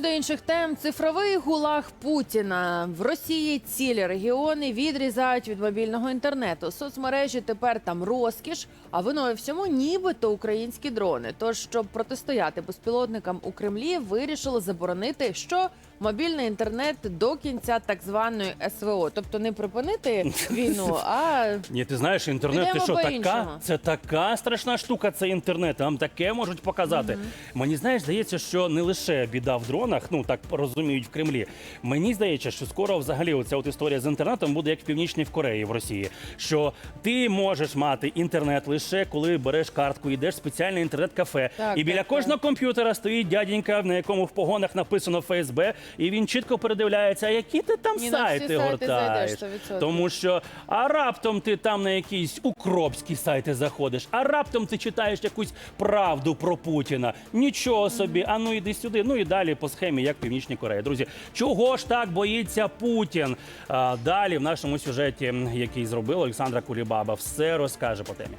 до інших тем. Цифровий гулаг Путіна в Росії цілі регіони відрізають від мобільного інтернету. Соцмережі тепер там розкіш, а виною всьому нібито українські дрони. Тож, щоб протистояти безпілотникам у Кремлі, вирішили заборонити, що мобільний інтернет до кінця так званої СВО, тобто не припинити війну, а Ні, ти знаєш, інтернет ти Підемо що така? по-іншому. Це така страшна штука. Це інтернет. Нам таке можуть показати. Мені знаєш, здається, що не лише біда в дронах, ну так розуміють в Кремлі. Мені здається, що скоро взагалі оця от історія з інтернетом буде як в північній в Кореї в Росії. Що ти можеш мати інтернет лише коли береш картку, йдеш в спеціальне інтернет-кафе, Так, і біля так, кожного комп'ютера стоїть дяденька, на якому в погонах написано ФСБ, і він чітко передивляється, а які ти там Ні, на всі сайти сайти гортаєш. зайдеш 100%. Тому що а раптом ти там на якісь укропські сайти заходиш, а раптом ти читаєш якусь правду про Путіна. Нічого собі, а ну іди сюди. Ну і далі по схемі, як в Північній Кореї. Друзі, чого ж так боїться Путін? А, далі в нашому сюжеті, який зробила Олександра Кулібаба, все розкаже по темі.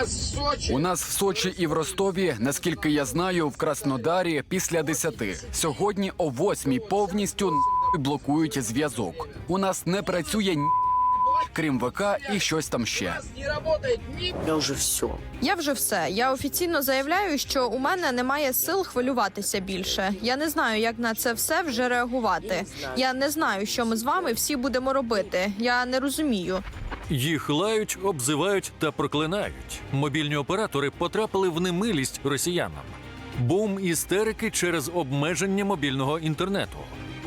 Нас в Сочи У нас в Сочі і в Ростові, наскільки я знаю, в Краснодарі після 10. Сьогодні о 8 повністю блокують зв'язок. У нас не працює ні, крім ВК і щось там ще. Я вже все. Я вже все. Я офіційно заявляю, що у мене немає сил хвилюватися більше. Я не знаю, як на це все вже реагувати. Я не знаю, що ми з вами всі будемо робити. Я не розумію. Їх лають, обзивають та проклинають. Мобільні оператори потрапили в немилість росіянам. Бум істерики через обмеження мобільного інтернету.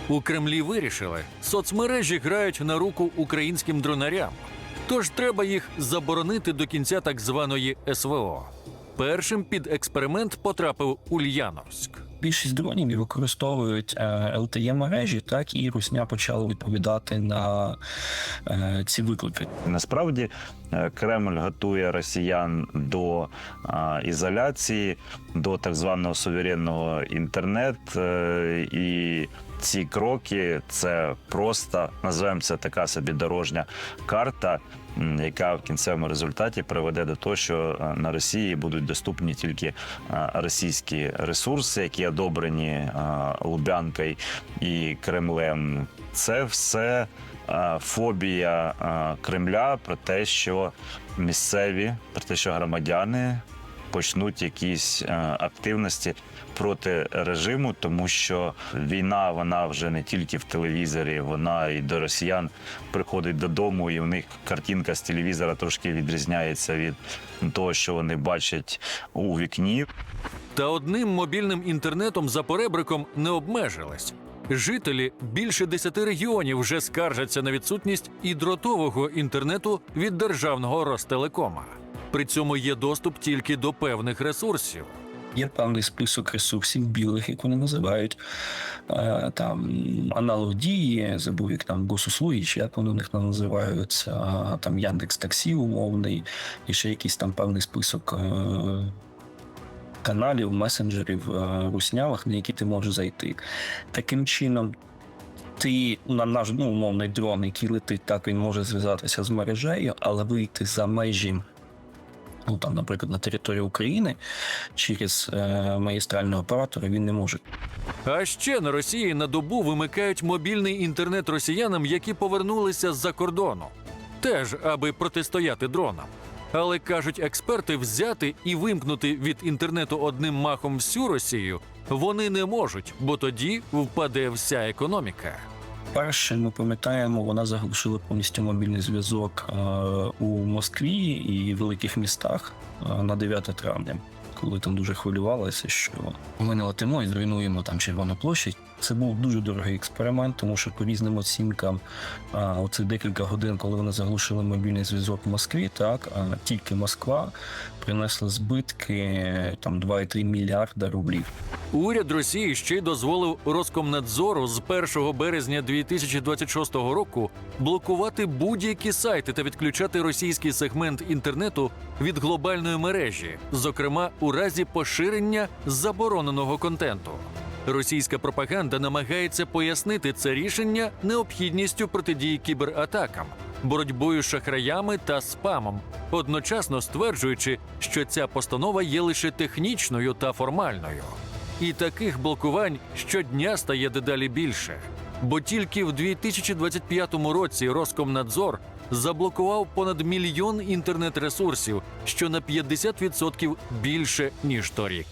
У Кремлі вирішили, соцмережі грають на руку українським дронарям. Тож треба їх заборонити до кінця так званої СВО. Першим під експеримент потрапив Ульяновськ. Більшість дронів використовують lte мережі, так і Русня почала відповідати на е, ці виклики. Насправді е, Кремль готує росіян до ізоляції, до так званого суверенного інтернет. е, І ці кроки це просто називаємо це така собі дорожня карта, яка в кінцевому результаті приведе до того, що е, на Росії будуть доступні тільки е, російські ресурси, які одобрені е, Лубянкою і Кремлем. Це все фобія Кремля про те, що місцеві, про те, що громадяни почнуть якісь е, активності проти режиму, тому що війна вона вже не тільки в телевізорі, вона і до росіян приходить додому, і в них картинка з телевізора трошки відрізняється від того, що вони бачать у вікні. Та одним мобільним інтернетом за поребриком не обмежились. Жителі більше десяти регіонів вже скаржаться на відсутність і дротового інтернету від державного Ростелекома. При цьому є доступ тільки до певних ресурсів. Є певний список ресурсів білих, як вони називають. Е, Там аналог дії, забув, як там госуслуги, чи як вони в них називаються, там Яндекс Таксі умовний, і ще якийсь там певний список е, каналів, месенджерів е, руснявих, на які ти можеш зайти. Таким чином. Ти на наш ну, умовний дрон, який летить, так він може зв'язатися з мережею, але вийти за межі ну там, наприклад, на територію України через е, магістрального оператора він не може. А ще на Росії на добу вимикають мобільний інтернет росіянам, які повернулися з-за кордону, теж аби протистояти дронам. Але кажуть експерти, взяти і вимкнути від інтернету одним махом всю Росію вони не можуть, бо тоді впаде вся економіка. Перше, ми пам'ятаємо, вона заглушила повністю мобільний зв'язок е, у Москві і великих містах е, на 9 травня, коли там дуже хвилювалося, що ми не летимо і зруйнуємо там Червону площадь. Це був дуже дорогий експеримент, тому що по різним оцінкам, а, оце декілька годин, коли вони заглушили мобільний зв'язок в Москві, так а тільки Москва принесла збитки там 2,3 мільярда рублів. Уряд Росії ще й дозволив Роскомнадзору з 1 березня 2026 року блокувати будь-які сайти та відключати російський сегмент інтернету від глобальної мережі, зокрема у разі поширення забороненого контенту. Російська пропаганда намагається пояснити це рішення необхідністю протидії кібератакам. боротьбою з шахраями та спамом, одночасно стверджуючи, що ця постанова є лише технічною та формальною. І таких блокувань щодня стає дедалі більше. Бо тільки в 2025 році Роскомнадзор заблокував понад мільйон інтернет-ресурсів, що на 50% більше ніж торік.